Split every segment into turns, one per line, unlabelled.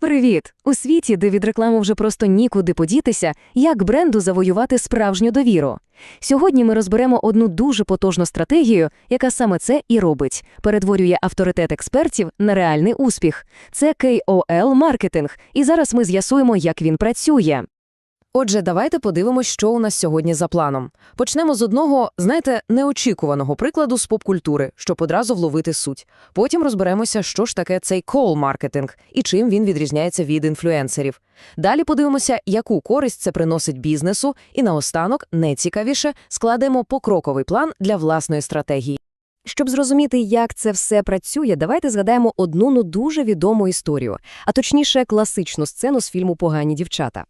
Привіт! У світі, де від реклами вже просто нікуди подітися, як бренду завоювати справжню довіру. Сьогодні ми розберемо одну дуже потужну стратегію, яка саме це і робить, перетворює авторитет експертів на реальний успіх. Це KOL-маркетинг, і зараз ми з'ясуємо, як він працює.
Отже, давайте подивимось, що у нас сьогодні за планом. Почнемо з одного, знаєте, неочікуваного прикладу з поп-культури, щоб одразу вловити суть. Потім розберемося, що ж таке цей кол-маркетинг і чим він відрізняється від інфлюенсерів. Далі подивимося, яку користь це приносить бізнесу, і наостанок, найцікавіше, складемо покроковий план для власної стратегії.
Щоб зрозуміти, як це все працює, давайте згадаємо одну ну дуже відому історію, а точніше класичну сцену з фільму Погані дівчата.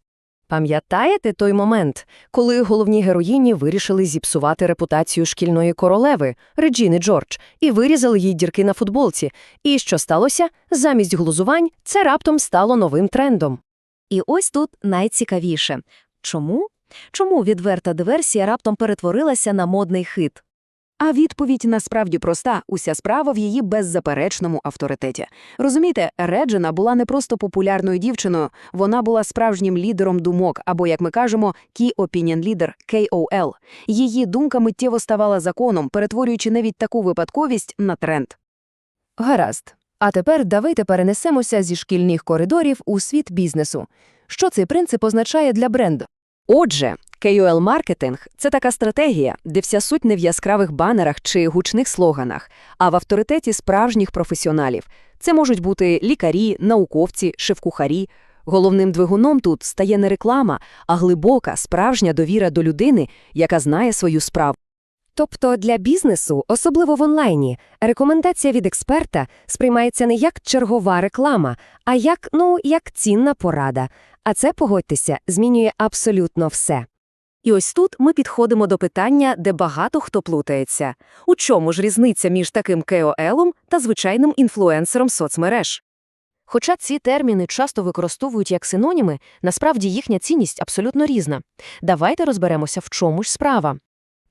Пам'ятаєте той момент, коли головні героїні вирішили зіпсувати репутацію шкільної королеви Реджіни Джордж і вирізали їй дірки на футболці? І що сталося? Замість глузувань це раптом стало новим трендом. І ось тут найцікавіше. Чому? Чому відверта диверсія раптом перетворилася на модний хит?
А відповідь насправді проста. Уся справа в її беззаперечному авторитеті. Розумієте, Реджина була не просто популярною дівчиною, вона була справжнім лідером думок, або, як ми кажемо, Key Opinion Leader – KOL. Її думка миттєво ставала законом, перетворюючи навіть таку випадковість на тренд.
Гаразд. А тепер давайте перенесемося зі шкільних коридорів у світ бізнесу. Що цей принцип означає для бренду?
Отже, KOL-маркетинг – це така стратегія, де вся суть не в яскравих банерах чи гучних слоганах, а в авторитеті справжніх професіоналів. Це можуть бути лікарі, науковці, шеф-кухарі. Головним двигуном тут стає не реклама, а глибока, справжня довіра до людини, яка знає свою справу.
Тобто для бізнесу, особливо в онлайні, рекомендація від експерта сприймається не як чергова реклама, а як, ну, як цінна порада. А це, погодьтеся, змінює абсолютно все. І ось тут ми підходимо до питання, де багато хто плутається. У чому ж різниця між таким КОЛом та звичайним інфлюенсером соцмереж? Хоча ці терміни часто використовують як синоніми, насправді їхня цінність абсолютно різна. Давайте розберемося, в чому ж справа.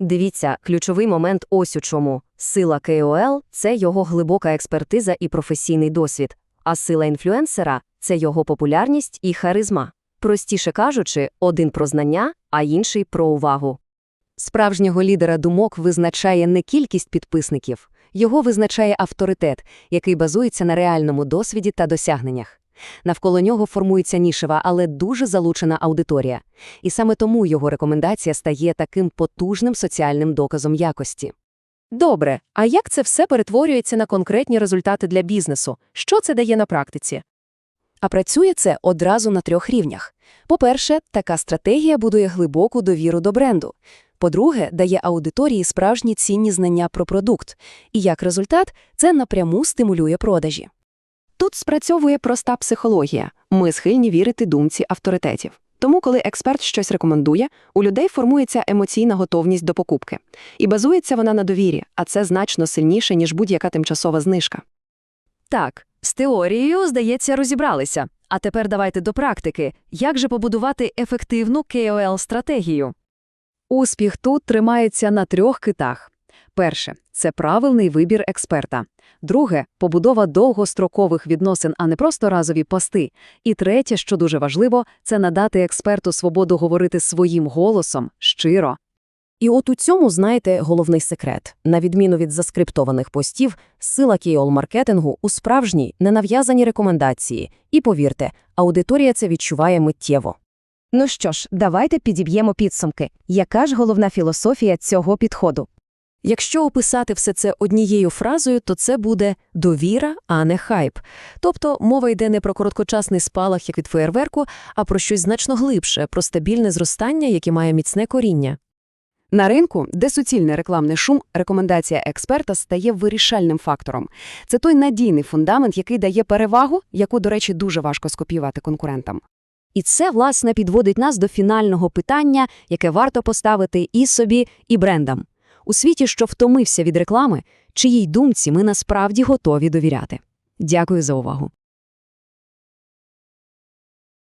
Дивіться, ключовий момент ось у чому. Сила КОЛ – це його глибока експертиза і професійний досвід, а сила інфлюенсера – це його популярність і харизма. Простіше кажучи, один про знання, а інший про увагу. Справжнього лідера думок визначає не кількість підписників, його визначає авторитет, який базується на реальному досвіді та досягненнях. Навколо нього формується нішева, але дуже залучена аудиторія. І саме тому його рекомендація стає таким потужним соціальним доказом якості. Добре, а як це все перетворюється на конкретні результати для бізнесу? Що це дає на практиці? А працює це одразу на трьох рівнях. По-перше, така стратегія будує глибоку довіру до бренду. По-друге, дає аудиторії справжні цінні знання про продукт. І як результат, це напряму стимулює продажі. Тут спрацьовує проста психологія. Ми схильні вірити думці авторитетів. Тому, коли експерт щось рекомендує, у людей формується емоційна готовність до покупки. І базується вона на довірі, а це значно сильніше, ніж будь-яка тимчасова знижка. Так, з теорією, здається, розібралися. А тепер давайте до практики. Як же побудувати ефективну KOL-стратегію? Успіх тут тримається на трьох китах. Перше – це правильний вибір експерта. Друге – побудова довгострокових відносин, а не просто разові пости. І третє, що дуже важливо, це надати експерту свободу говорити своїм голосом, щиро. І от у цьому, знаєте, головний секрет. На відміну від заскриптованих постів, сила кейол-маркетингу у справжній, ненав'язаній рекомендації. І повірте, аудиторія це відчуває миттєво. Ну що ж, давайте підіб'ємо підсумки. Яка ж головна філософія цього підходу? Якщо описати все це однією фразою, то це буде довіра, а не хайп. Тобто мова йде не про короткочасний спалах, як від феєрверку, а про щось значно глибше, про стабільне зростання, яке має міцне коріння.
На ринку, де суцільний рекламний шум, рекомендація експерта стає вирішальним фактором. Це той надійний фундамент, який дає перевагу, яку, до речі, дуже важко скопіювати конкурентам.
І це, власне, підводить нас до фінального питання, яке варто поставити і собі, і брендам. У світі, що втомився від реклами, чиїй думці ми насправді готові довіряти. Дякую за увагу.